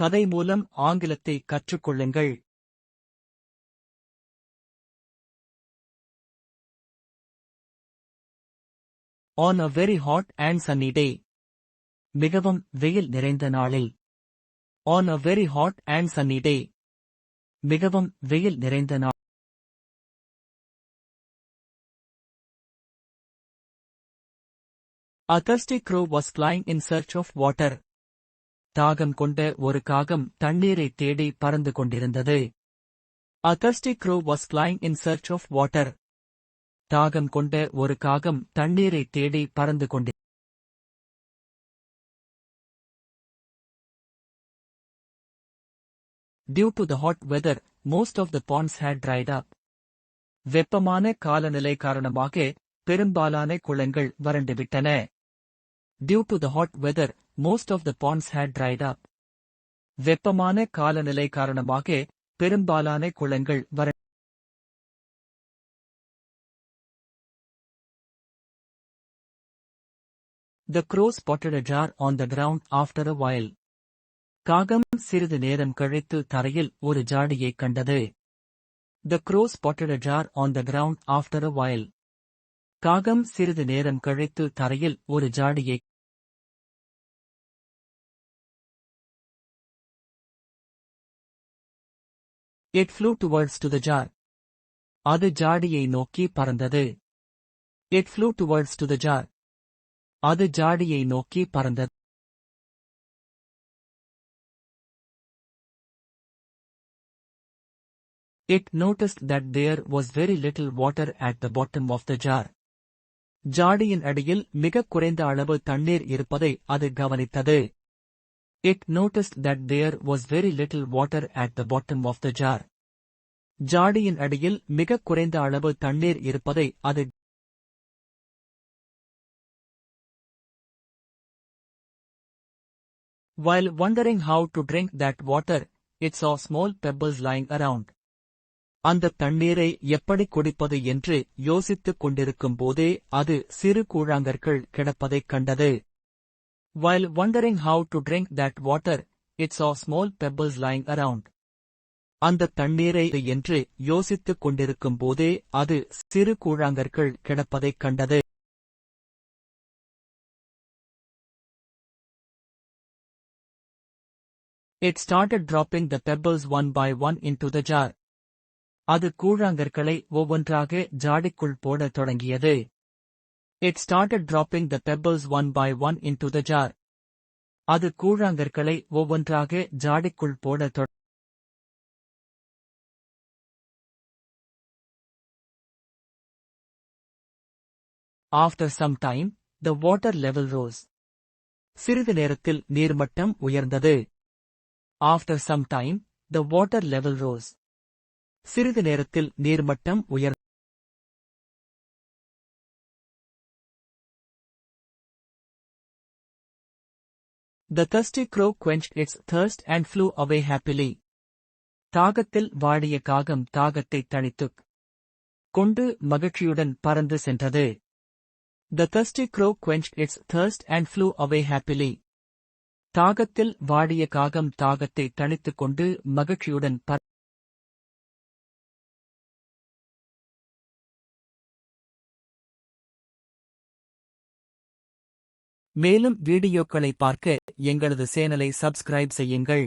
கதை மூலம் ஆங்கிலத்தை கற்றுக்கொள்ளுங்கள் On a very hot and sunny day. மிகவும் வெயில் நிறைந்த நாளில் On a very hot and sunny day. மிகவும் வெயில் நிறைந்த நாள் A thirsty crow was flying in search of water. தாகம் கொண்ட ஒரு காகம் தண்ணீரை தேடி பறந்து கொண்டிருந்தது a thirsty crow was flying in search of water தாகம் கொண்ட ஒரு காகம் தண்ணீரை தேடி பறந்து கொண்டிருந்தது due to the hot weather most of the ponds had dried up வெப்பமான காலநிலை காரணமாக பெரும்பாலான குளங்கள் வறண்டுவிட்டன due to the hot weather most of the ponds had dried up. வெப்பமான காலநிலை காரணமாக பெரும்பாலான குளங்கள் வர The crow spotted a jar on the ground after a காகம் சிறிது நேரம் கழித்து தரையில் ஒரு ஜாடியை கண்டது the crow spotted jar on the ground after a while காகம் சிறிது நேரம் கழித்து தரையில் ஒரு ஜாடியை It flew towards to the jar. அது ஜாடியை நோக்கி பறந்தது. It flew towards to the jar. அது ஜாடியை நோக்கி பறந்தது. It noticed that there was very little water at the bottom of the jar. ஜாடியின் அடியில் மிகக் குறைந்த அளவு தண்ணீர் இருப்பதை அது கவனித்தது. It noticed that there was very little water at the bottom of the jar. ஜாடியின் அடியில் மிகக் குறைந்த அளவு தண்ணீர் இருப்பதை அது While wondering how to drink that water, it saw small pebbles lying around. அந்த தண்ணீரை எப்படி குடிப்பது என்று யோசித்துக் கொண்டிருக்கும் போதே அது சிறு கூழாங்கற்கள் கிடப்பதைக் கண்டது. While wondering how to drink that water, it saw small pebbles lying around. அந்த தண்ணீரை என்று யோசித்துக் கொண்டிருக்கும் போதே அது சிறு கூழாங்கற்கள் கிடப்பதைக் கண்டது it started dropping the pebbles one by one into the jar அது கூழாங்கற்களை ஒவ்வொன்றாக ஜாடிக்குள் போடத் தொடங்கியது It started dropping the pebbles one by one into the jar. அது கூழாங்கற்களை ஒவ்வொன்றாக ஜாடிக்குள் போடத் தொட After some time, the water level rose. சிறிது நேரத்தில் நீர்மட்டம் உயர்ந்தது. After some time, the water level rose. சிறிது நேரத்தில் நீர்மட்டம் உயர் The thirsty crow quenched its thirst and flew away happily. தாகத்தில் வாடிய காகம் தாகத்தை தணித்துக் கொண்டு மகிழ்ச்சியுடன் பறந்து சென்றது. The thirsty crow quenched its thirst and flew away happily. தாகத்தில் வாடிய காகம் தாகத்தை தணித்துக் கொண்டு மகிழ்ச்சியுடன் மேலும் வீடியோக்களை பார்க்க எங்களது சேனலை சப்ஸ்கிரைப் செய்யுங்கள்.